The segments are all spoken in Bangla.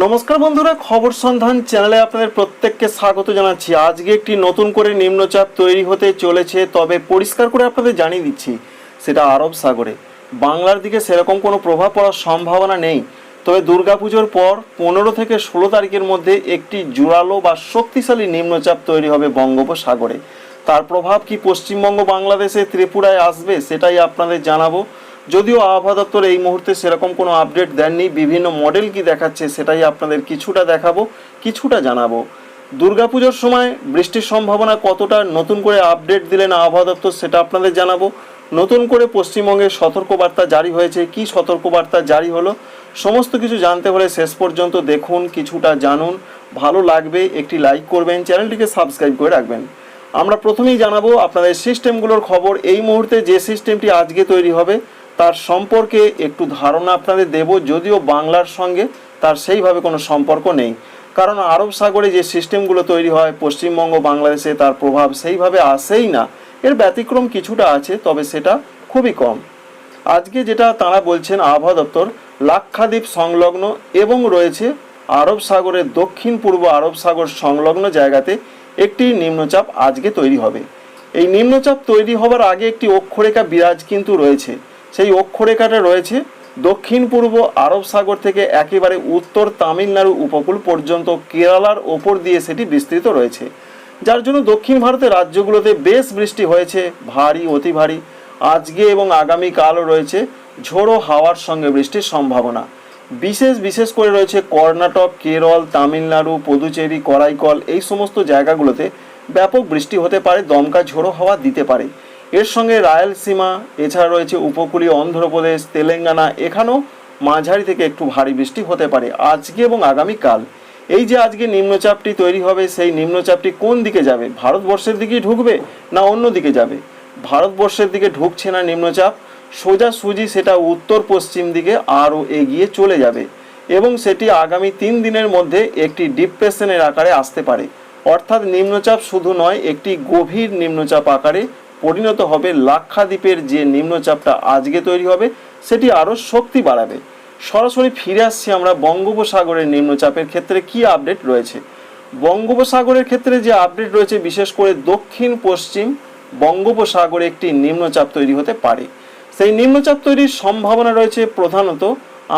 নমস্কার বন্ধুরা, খবর সন্ধান চ্যানেলে আপনাদের প্রত্যেককে স্বাগত জানাচ্ছি। আজকে একটি নতুন করে নিম্নচাপ তৈরি হতে চলেছে, তবে পরিষ্কার করে আপনাদের জানিয়ে দিচ্ছি, সেটা আরব সাগরে। বাংলার দিকে সেরকম কোনো প্রভাব পড়ার সম্ভাবনা নেই, তবে দুর্গাপুজোর পর পনেরো থেকে ষোলো তারিখের মধ্যে একটি জোরালো বা শক্তিশালী নিম্নচাপ তৈরি হবে বঙ্গোপসাগরে। তার প্রভাব কি পশ্চিমবঙ্গ বাংলাদেশে ত্রিপুরায় আসবে, সেটাই আপনাদের জানাব। যদিও আবহাওয়া দপ্তর এই মুহূর্তে সেরকম কোনো আপডেট দেননি, বিভিন্ন মডেল কি দেখাচ্ছে সেটাই আপনাদের কিছুটা দেখাবো, কিছুটা জানাব। দুর্গাপুজোর সময় বৃষ্টির সম্ভাবনা কতটা, নতুন করে আপডেট দিলেন আবহাওয়া দপ্তর সেটা আপনাদের জানাব। নতুন করে পশ্চিমবঙ্গে সতর্কবার্তা জারি হয়েছে, কি সতর্কবার্তা জারি হলো সমস্ত কিছু জানতে হলে শেষ পর্যন্ত দেখুন, কিছুটা জানুন। ভালো লাগবে, একটি লাইক করবেন, চ্যানেলটিকে সাবস্ক্রাইব করে রাখবেন। আমরা প্রথমেই জানাব আপনাদের সিস্টেমগুলোর খবর। এই মুহূর্তে যে সিস্টেমটি আজকে তৈরি হবে তার সম্পর্কে একটু ধারণা আপনাদের দেব, যদিও বাংলার সঙ্গে তার সেইভাবে কোনো সম্পর্ক নেই। কারণ আরব সাগরে যে সিস্টেমগুলো তৈরি হয়, পশ্চিমবঙ্গ, বাংলাদেশে তার প্রভাব সেইভাবে আসেই না। এর ব্যতিক্রম কিছুটা আছে, তবে সেটা খুবই কম। আজকে যেটা তারা বলছেন, আবহাওয়া দপ্তর, লাক্ষাদ্বীপ সংলগ্ন এবং রয়েছে আরব সাগরের দক্ষিণ পূর্ব আরব সাগর সংলগ্ন জায়গাতে একটি নিম্নচাপ আজকে তৈরি হবে। এই নিম্নচাপ তৈরি হবার আগে একটি অক্ষরেখা বিরাজ কিন্তু রয়েছে। সেই অক্ষরেখাটা রয়েছে দক্ষিণ পূর্ব আরব সাগর থেকে একেবারে উত্তর তামিলনাড়ু উপকূল পর্যন্ত কেরালার ওপর দিয়ে সেটি বিস্তৃত রয়েছে। যার জন্য দক্ষিণ ভারতের রাজ্যগুলোতে বেশ বৃষ্টি হয়েছে, ভারী, অতি ভারী। আজকে এবং আগামীকালও রয়েছে ঝোড়ো হাওয়ার সঙ্গে বৃষ্টির সম্ভাবনা। বিশেষ বিশেষ করে রয়েছে কর্ণাটক, কেরল, তামিলনাড়ু, পুদুচেরি, করাইকল এই সমস্ত জায়গাগুলোতে ব্যাপক বৃষ্টি হতে পারে, দমকা ঝোড়ো হাওয়া দিতে পারে। এর সঙ্গে রায়ালসীমা, এছাড়া রয়েছে উপকূলীয় অন্ধ্রপ্রদেশ, তেলেঙ্গানা, এখানেও মাঝারি থেকে একটু ভারী বৃষ্টি হতে পারে আজকে এবং আগামীকাল। এই যে আজকে নিম্নচাপটি তৈরি হবে, সেই নিম্নচাপটি কোন দিকে যাবে? ভারতবর্ষের দিকেই ঢুকবে না অন্য দিকে যাবে? ভারতবর্ষের দিকে ঢুকছে না নিম্নচাপ সোজাসুজি সেটা উত্তর পশ্চিম দিকে আরও এগিয়ে চলে যাবে এবং সেটি আগামী তিন দিনের মধ্যে একটি ডিপ্রেশনের আকারে আসতে পারে। অর্থাৎ নিম্নচাপ শুধু নয়, একটি গভীর নিম্নচাপ আকারে পরিণত হবে লাক্ষাদ্বীপের যে নিম্নচাপটা আজকে তৈরি হবে, সেটি আরও শক্তি বাড়াবে। সরাসরি ফিরে আসছি আমরা বঙ্গোপসাগরের নিম্নচাপের ক্ষেত্রে কি আপডেট রয়েছে? বঙ্গোপসাগরের ক্ষেত্রে যে আপডেট রয়েছে, বিশেষ করে দক্ষিণ পশ্চিম বঙ্গোপসাগরে একটি নিম্নচাপ তৈরি হতে পারে। সেই নিম্নচাপ তৈরির সম্ভাবনা রয়েছে প্রধানত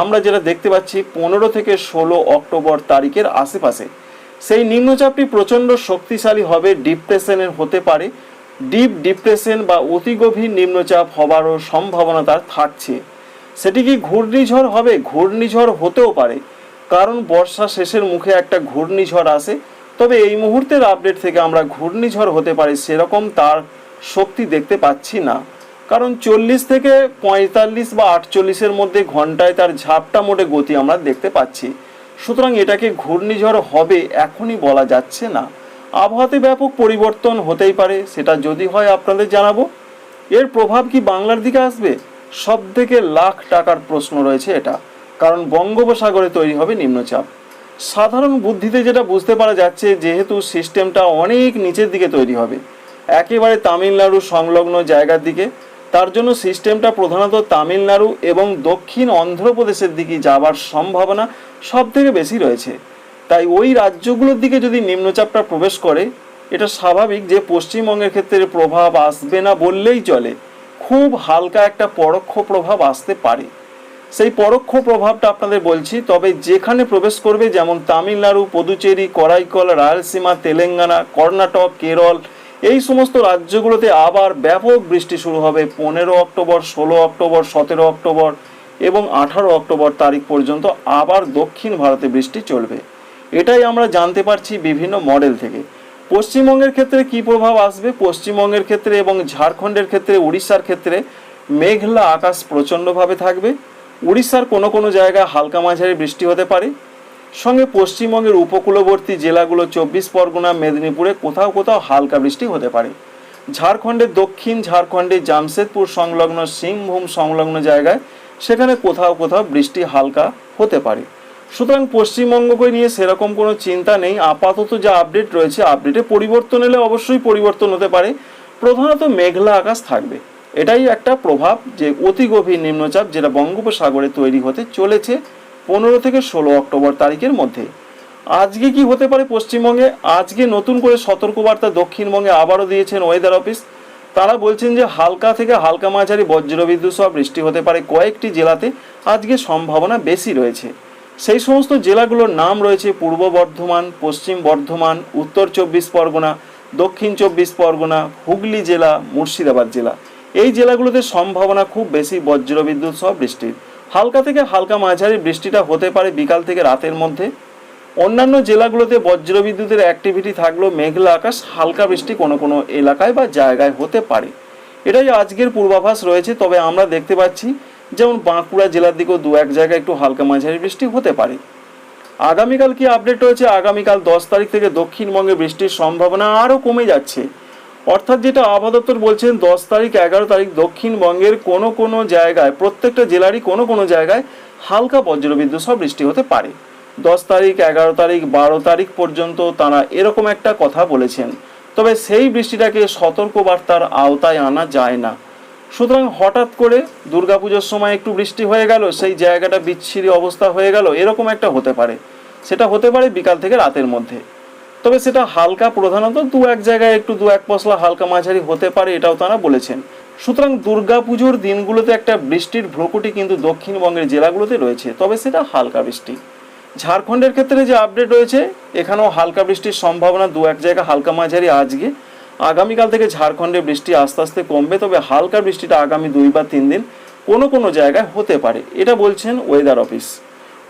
আমরা যেটা দেখতে পাচ্ছি পনেরো থেকে ষোলো অক্টোবর তারিখের আশেপাশে। সেই নিম্নচাপটি প্রচণ্ড শক্তিশালী হবে, ডিপ্রেশনের হতে পারে ডিপ ডিপ্রেশন বা অতি গভীর নিম্নচাপ হবারও সম্ভাবনা তার থাকছে। সেটি কি ঘূর্ণিঝড় হবে? ঘূর্ণিঝড় হতেও পারে। কারণ বর্ষা শেষের মুখে একটা ঘূর্ণিঝড় আসে। তবে এই মুহূর্তের আপডেট থেকে আমরা ঘূর্ণিঝড় হতে পারে সেরকম তার শক্তি দেখতে পাচ্ছি না। কারণ চল্লিশ থেকে পঁয়তাল্লিশ বা আটচল্লিশের মধ্যে ঘন্টায় তার ঝাপটা মোটে গতি আমরা দেখতে পাচ্ছি। সুতরাং এটাকে ঘূর্ণিঝড় হবে এখনই বলা যাচ্ছে না। আবহাওয়াতে ব্যাপক পরিবর্তন হতেই পারে, সেটা যদি হয় আপনাদের জানাব। এর প্রভাব কি বাংলার দিকে আসবে? সব থেকে লাখ টাকার প্রশ্ন রয়েছে এটা, কারণ বঙ্গোপসাগরে তৈরি হবে নিম্নচাপ। সাধারণ বুদ্ধিতে যেটা বুঝতে পারা যাচ্ছে, যেহেতু সিস্টেমটা অনেক নিচের দিকে তৈরি হবে, একেবারে তামিলনাড়ু সংলগ্ন জায়গার দিকে, তার জন্য সিস্টেমটা প্রধানত তামিলনাড়ু এবং দক্ষিণ অন্ধ্রপ্রদেশের দিকে যাবার সম্ভাবনা সব থেকে বেশি রয়েছে। তাই ওই রাজ্যগুলোর দিকে যদি নিম্নচাপটা প্রবেশ করে, এটা স্বাভাবিক যে পশ্চিমবঙ্গের ক্ষেত্রে প্রভাব আসবে না বললেই চলে। খুব হালকা একটা পরোক্ষ প্রভাব আসতে পারে। সেই পরোক্ষ প্রভাবটা আপনাদের বলছি, তবে যেখানে প্রবেশ করবে যেমন তামিলনাড়ু, পুদুচেরি, করাইকল, রায়লসীমা, তেলেঙ্গানা, কর্ণাটক, কেরল, এই সমস্ত রাজ্যগুলোতে আবার ব্যাপক বৃষ্টি শুরু হবে। পনেরো অক্টোবর, ষোলো অক্টোবর, সতেরো অক্টোবর এবং আঠারো অক্টোবর তারিখ পর্যন্ত আবার দক্ষিণ ভারতে বৃষ্টি চলবে। এটাই আমরা জানতে পারছি বিভিন্ন মডেল থেকে। পশ্চিমবঙ্গের ক্ষেত্রে কি প্রভাব আসবে? পশ্চিমবঙ্গের ক্ষেত্রে এবং ঝাড়খণ্ডের ক্ষেত্রে, উড়িষ্যার ক্ষেত্রে মেঘলা আকাশ প্রচণ্ডভাবে থাকবে। উড়িষ্যার কোনো কোনো জায়গায় হালকা মাঝারি বৃষ্টি হতে পারে। সঙ্গে পশ্চিমবঙ্গের উপকূলবর্তী জেলাগুলো চব্বিশ পরগনা, মেদিনীপুরে কোথাও কোথাও হালকা বৃষ্টি হতে পারে। ঝাড়খণ্ডের দক্ষিণ ঝাড়খণ্ডে জামশেদপুর সংলগ্ন সিংভূম সংলগ্ন জায়গায় সেখানে কোথাও কোথাও বৃষ্টি হালকা হতে পারে। সুতরাং পশ্চিমবঙ্গকে নিয়ে সেরকম কোনো চিন্তা নেই। আপাতত যা আপডেট রয়েছে আপডেটে পরিবর্তন এলে অবশ্যই পরিবর্তন হতে পারে। প্রধানত মেঘলা আকাশ থাকবে। এটাই একটা প্রভাব যে অতি গভীর নিম্নচাপ যেটা বঙ্গোপসাগরে তৈরি হতে চলেছে পনেরো থেকে ষোলো অক্টোবর তারিখের মধ্যে। আজকে কি হতে পারে পশ্চিমবঙ্গে? আজকে নতুন করে সতর্কবার্তা দক্ষিণবঙ্গে আবারও দিয়েছেন ওয়েদার অফিস তারা বলছেন যে হালকা থেকে হালকা মাঝারি বজ্রবিদ্যুৎ সহ বৃষ্টি হতে পারে কয়েকটি জেলাতে। আজকে সম্ভাবনা বেশি রয়েছে। সেই সমস্ত জেলাগুলোর নাম রয়েছে পূর্ব বর্ধমান, পশ্চিম বর্ধমান, উত্তর চব্বিশ পরগনা, দক্ষিণ চব্বিশ পরগনা, হুগলি জেলা, মুর্শিদাবাদ জেলা। এই জেলাগুলোতে সম্ভাবনা খুব বেশি বজ্রবিদ্যুৎ সহ বৃষ্টির হালকা থেকে হালকা মাঝারি বৃষ্টিটা হতে পারে বিকাল থেকে রাতের মধ্যে। অন্যান্য জেলাগুলোতে বজ্রবিদ্যুতের অ্যাক্টিভিটি থাকলেও মেঘলা আকাশ, হালকা বৃষ্টি কোনো কোনো এলাকায় বা জায়গায় হতে পারে। এটাই আজকের পূর্বাভাস রয়েছে, তবে আমরা দেখতে পাচ্ছি যেমন বাঁকুড়া জেলার দিকেও দু এক জায়গায় একটু হালকা মাঝারি বৃষ্টি হতে পারে। আগামীকাল কি আপডেট রয়েছে? আগামীকাল দশ তারিখ থেকে দক্ষিণবঙ্গে বৃষ্টির সম্ভাবনা আরও কমে যাচ্ছে। অর্থাৎ যেটা আবহাওয়া দপ্তর বলছেন, দশ তারিখ, এগারো তারিখ দক্ষিণবঙ্গের কোনো কোনো জায়গায়, প্রত্যেকটা জেলারই কোনো কোনো জায়গায় হালকা বজ্রবিদ্যুৎ সহ বৃষ্টি হতে পারে। দশ তারিখ, এগারো তারিখ, বারো তারিখ পর্যন্ত তারা এরকম একটা কথা বলেছেন। তবে সেই বৃষ্টিটাকে সতর্কবার্তার আওতায় আনা যায় না। সুতরাং হঠাৎ করে দুর্গাপুজোর সময় একটু বৃষ্টি হয়ে গেল, সেই জায়গাটা বিচ্ছিরি অবস্থা হয়ে গেল, এরকম একটা হতে পারে। সেটা হতে পারে বিকাল থেকে রাতের মধ্যে। তবে সেটা হালকা প্রধানত দু এক জায়গায় একটু দু এক পশলা হালকা মাঝারি হতে পারে, এটাও তারা বলেছেন। সুতরাং দুর্গাপুজোর দিনগুলোতে একটা বৃষ্টির ভ্রকুটি কিন্তু দক্ষিণবঙ্গের জেলাগুলোতে রয়েছে, তবে সেটা হালকা বৃষ্টি। ঝাড়খণ্ডের ক্ষেত্রে যে আপডেট রয়েছে, এখানেও হালকা বৃষ্টির সম্ভাবনা দু এক জায়গা হালকা মাঝারি আজকে। আগামীকাল থেকে ঝাড়খণ্ডে বৃষ্টি আস্তে আস্তে কমবে, তবে হালকা বৃষ্টিটা আগামী দুই বা তিন দিন কোনো কোনো জায়গায় হতে পারে, এটা বলছেন ওয়েদার অফিস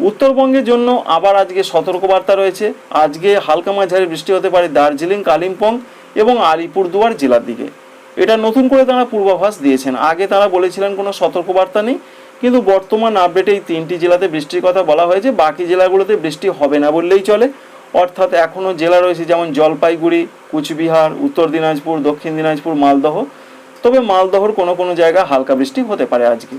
উত্তরবঙ্গের জন্য আবার আজকে সতর্কবার্তা রয়েছে। আজকে হালকা মাঝারি বৃষ্টি হতে পারে দার্জিলিং, কালিম্পং এবং আলিপুরদুয়ার জেলার দিকে। এটা নতুন করে তারা পূর্বাভাস দিয়েছেন। আগে তারা বলেছিলেন কোনো সতর্কবার্তা নেই, কিন্তু বর্তমান আপডেটে এই তিনটি জেলাতে বৃষ্টির কথা বলা হয়েছে। বাকি জেলাগুলোতে বৃষ্টি হবে না বললেই চলে। অর্থাৎ এখনও জেলা রয়েছে যেমন জলপাইগুড়ি, কুচবিহার, উত্তর দিনাজপুর, দক্ষিণ দিনাজপুর, মালদহ। তবে মালদহর কোনো কোনো জায়গায় হালকা বৃষ্টি হতে পারে আজকে।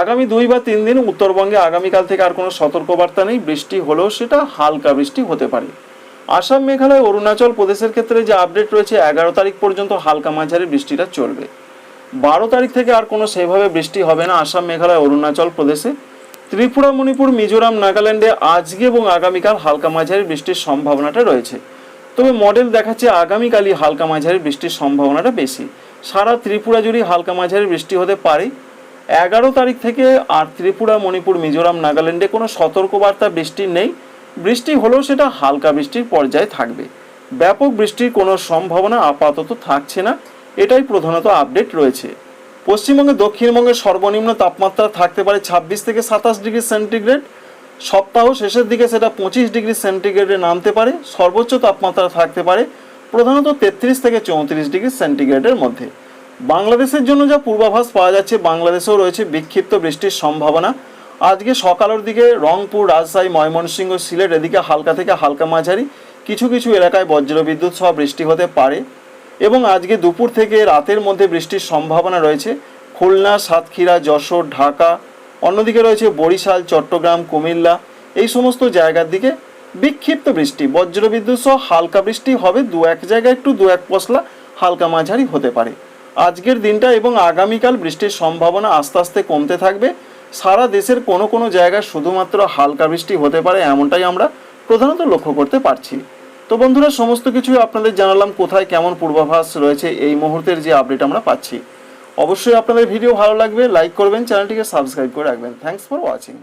আগামী দুই বা তিন দিন উত্তরবঙ্গে আগামীকাল থেকে আর কোনো সতর্কবার্তা নেই, বৃষ্টি হলেও সেটা হালকা বৃষ্টি হতে পারে। আসাম, মেঘালয়, অরুণাচল প্রদেশের ক্ষেত্রে যে আপডেট রয়েছে, এগারো তারিখ পর্যন্ত হালকা মাঝারি বৃষ্টিটা চলবে। বারো তারিখ থেকে আর কোনো সেভাবে বৃষ্টি হবে না আসাম, মেঘালয়, অরুণাচল প্রদেশে। ত্রিপুরা, মণিপুর, মিজোরাম, নাগাল্যান্ডে আজকে এবং আগামীকাল হালকা মাঝারি বৃষ্টির সম্ভাবনাটা রয়েছে। তবে মডেল দেখাচ্ছে আগামীকালই হালকা মাঝারি বৃষ্টির সম্ভাবনাটা বেশি। সারা ত্রিপুরা জুড়ে হালকা মাঝারি বৃষ্টি হতে পারে। এগারো তারিখ থেকে আর ত্রিপুরা, মণিপুর, মিজোরাম, নাগাল্যান্ডে কোনো সতর্কবার্তা বৃষ্টি নেই। বৃষ্টি হলেও সেটা হালকা বৃষ্টির পর্যায়ে থাকবে। ব্যাপক বৃষ্টির কোনো সম্ভাবনা আপাতত থাকছে না। এটাই প্রধানত আপডেট রয়েছে। পশ্চিমবঙ্গে দক্ষিণবঙ্গের সর্বনিম্ন তাপমাত্রা থাকতে পারে ছাব্বিশ থেকে সাতাশ ডিগ্রি সেন্টিগ্রেড। সপ্তাহ শেষের দিকে সেটা পঁচিশ ডিগ্রি সেন্টিগ্রেডে নামতে পারে, সর্বোচ্চ তাপমাত্রা থাকতে পারে প্রধানত তেত্রিশ থেকে চৌত্রিশ ডিগ্রি সেন্টিগ্রেডের মধ্যে। বাংলাদেশের জন্য যা পূর্বাভাস পাওয়া যাচ্ছে, বাংলাদেশেও রয়েছে বিক্ষিপ্ত বৃষ্টির সম্ভাবনা। আজকে সকালের দিকে রংপুর, রাজশাহী, ময়মনসিংহ, সিলেট, এদিকে হালকা থেকে হালকা মাঝারি। কিছু কিছু এলাকায় বজ্রবিদ্যুৎ সহ বৃষ্টি হতে পারে। এবং আজকে দুপুর থেকে রাতের মধ্যে বৃষ্টির সম্ভাবনা রয়েছে। খুলনা, সাতক্ষীরা, যশোর, ঢাকা, অন্যদিকে রয়েছে বরিশাল, চট্টগ্রাম, কুমিল্লা। এই সমস্ত জায়গার দিকে বিক্ষিপ্ত বৃষ্টি। বজ্রবিদ্যুৎ সহ হালকা বৃষ্টি হবে, দু এক জায়গায় একটু, দু এক পশলা হালকা মাঝারি হতে পারে। আজকের দিনটা এবং আগামীকাল বৃষ্টির সম্ভাবনা আস্তে আস্তে কমতে থাকবে। সারা দেশের কোনো কোনো জায়গায় শুধুমাত্র হালকা বৃষ্টি হতে পারে, এমনটাই আমরা প্রধানত লক্ষ্য করতে পারছি। তো বন্ধুরা, সমস্ত কিছুই আপনাদের জানালাম কোথায়, কেমন পূর্বাভাস রয়েছে, এই মুহূর্তের যে আপডেট আমরা পাচ্ছি। অবশ্যই আপনাদের ভিডিও ভালো লাগবে লাইক করবেন চ্যানেলটিকে সাবস্ক্রাইব করে রাখবেন। Thanks for watching